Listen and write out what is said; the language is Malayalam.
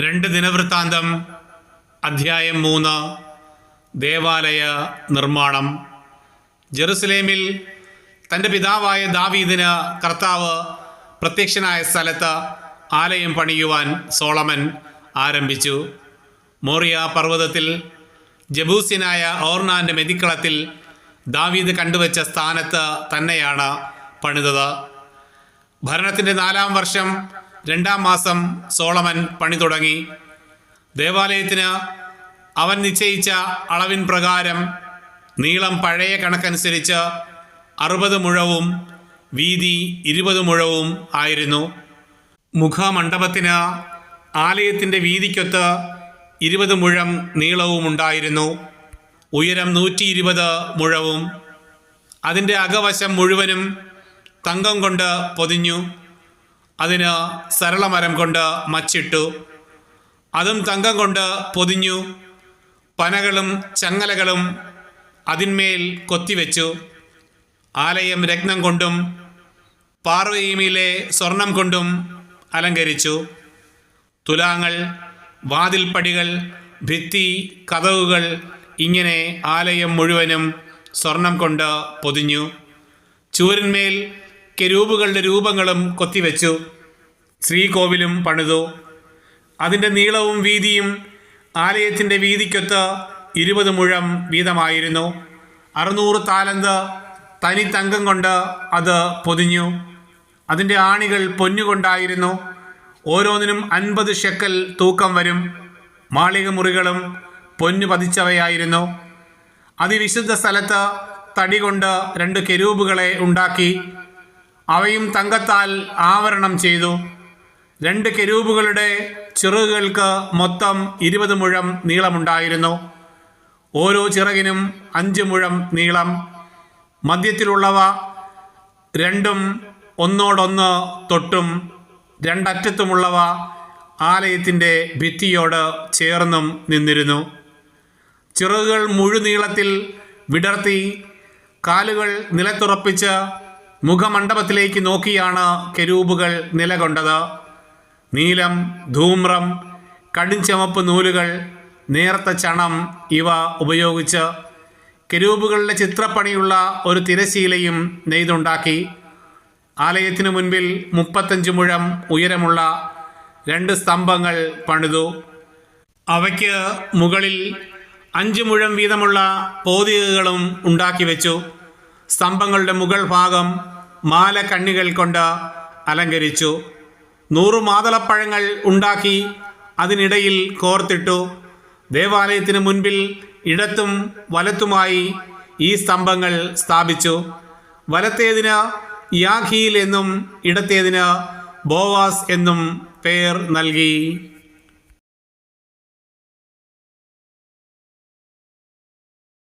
രണ്ട് ദിനവൃത്താന്തം അധ്യായം മൂന്ന് ദേവാലയ നിർമ്മാണം. ജെറുസലേമിൽ തന്റെ പിതാവായ ദാവീദിന് കർത്താവ് പ്രത്യക്ഷനായ സ്ഥലത്ത് ആലയം പണിയുവാൻ സോളമൻ ആരംഭിച്ചു. മോറിയ പർവതത്തിൽ ജബൂസിനായ ഓർണാന്റെ മെതിക്കളത്തിൽ ദാവീദ് കണ്ടുവച്ച സ്ഥാനത്ത് തന്നെയാണ് പണിതത്. ഭരണത്തിന്റെ നാലാം വർഷം രണ്ടാം മാസം സോളമൻ പണി തുടങ്ങി. ദേവാലയത്തിന് അവൻ നിശ്ചയിച്ച അളവിൻ പ്രകാരം നീളം പഴയ കണക്കനുസരിച്ച് അറുപത് മുഴവും വീതി ഇരുപത് മുഴവും ആയിരുന്നു. മുഖമണ്ഡപത്തിന് ആലയത്തിന്റെ വീതിക്കൊത്ത് ഇരുപത് മുഴം നീളവും ഉണ്ടായിരുന്നു. ഉയരം നൂറ്റി ഇരുപത് മുഴവും. അതിന്റെ അകവശം മുഴുവനും തങ്കം കൊണ്ട് പൊതിഞ്ഞു. അതിന് സരളമരം കൊണ്ട് മച്ചിട്ടു. അതും തങ്കം കൊണ്ട് പൊതിഞ്ഞു. പനകളും ചങ്ങലകളും അതിന്മേൽ കൊത്തിവെച്ചു. ആലയം രത്നം കൊണ്ടും പാർവീമിലെ സ്വർണം കൊണ്ടും അലങ്കരിച്ചു. തുലാങ്ങൾ വാതിൽപ്പടികൾ ഭിത്തി കഥവുകൾ ഇങ്ങനെ ആലയം മുഴുവനും സ്വർണം കൊണ്ട് പൊതിഞ്ഞു. ചൂരിന്മേൽ കെരൂപുകളുടെ രൂപങ്ങളും കൊത്തിവെച്ചു. ശ്രീകോവിലും പണിതു. അതിന്റെ നീളവും വീതിയും ആലയത്തിന്റെ വീതിക്കൊത്ത് ഇരുപത് മുഴം വീതമായിരുന്നു. അറുന്നൂറ് താലന്ത് തനി തങ്കം കൊണ്ട് അത് പൊതിഞ്ഞു. അതിന്റെ ആണികൾ പൊന്നുകൊണ്ടായിരുന്നു. ഓരോന്നിനും അൻപത് ഷെക്കൽ തൂക്കം വരും. മാളിക മുറികളും പൊന്നു പതിച്ചവയായിരുന്നു. അതിവിശുദ്ധ സ്ഥലത്ത് തടി കൊണ്ട് രണ്ട് കെരൂബുകളെ ഉണ്ടാക്കി അവയും തങ്കത്താൽ ആവരണം ചെയ്തു. രണ്ട് കെരൂബുകളുടെ ചിറകുകൾക്ക് മൊത്തം ഇരുപത് മുഴം നീളമുണ്ടായിരുന്നു. ഓരോ ചിറകിനും അഞ്ച് മുഴം നീളം. മധ്യത്തിലുള്ളവ രണ്ടും ഒന്നോടൊന്ന് തൊട്ടും രണ്ടറ്റത്തുമുള്ളവ ആലയത്തിന്റെ ഭിത്തിയോട് ചേർന്നും നിന്നിരുന്നു. ചിറകുകൾ മുഴുനീളത്തിൽ വിടർത്തി കാലുകൾ നിലത്തുറപ്പിച്ച് മുഖമണ്ഡപത്തിലേക്ക് നോക്കിയാണ് കെരൂബുകൾ നിലകൊണ്ടത്. നീലം ധൂമ്രം കടുംചുമപ്പ് നൂലുകൾ നേർത്ത ചണം ഇവ ഉപയോഗിച്ച് കെരൂബുകളുടെ ചിത്രപ്പണിയുള്ള ഒരു തിരശീലയും നെയ്തുണ്ടാക്കി. ആലയത്തിനു മുൻപിൽ മുപ്പത്തഞ്ച് മുഴം ഉയരമുള്ള രണ്ട് സ്തംഭങ്ങൾ പണിതു. അവയ്ക്ക് മുകളിൽ അഞ്ച് മുഴം വീതമുള്ള പോതികകളും ഉണ്ടാക്കി വെച്ചു. സ്തംഭങ്ങളുടെ മുകൾ ഭാഗം മാല കണ്ണികൾ കൊണ്ട് അലങ്കരിച്ചു. നൂറ് മാതളപ്പഴങ്ങൾ ഉണ്ടാക്കി അതിനിടയിൽ കോർത്തിട്ടു. ദേവാലയത്തിന് മുൻപിൽ ഇടത്തും വലത്തുമായി ഈ സ്തംഭങ്ങൾ സ്ഥാപിച്ചു. വലത്തേതിന് യാഖീൽ എന്നും ഇടത്തേതിന് ബോവാസ് എന്നും പേർ നൽകി.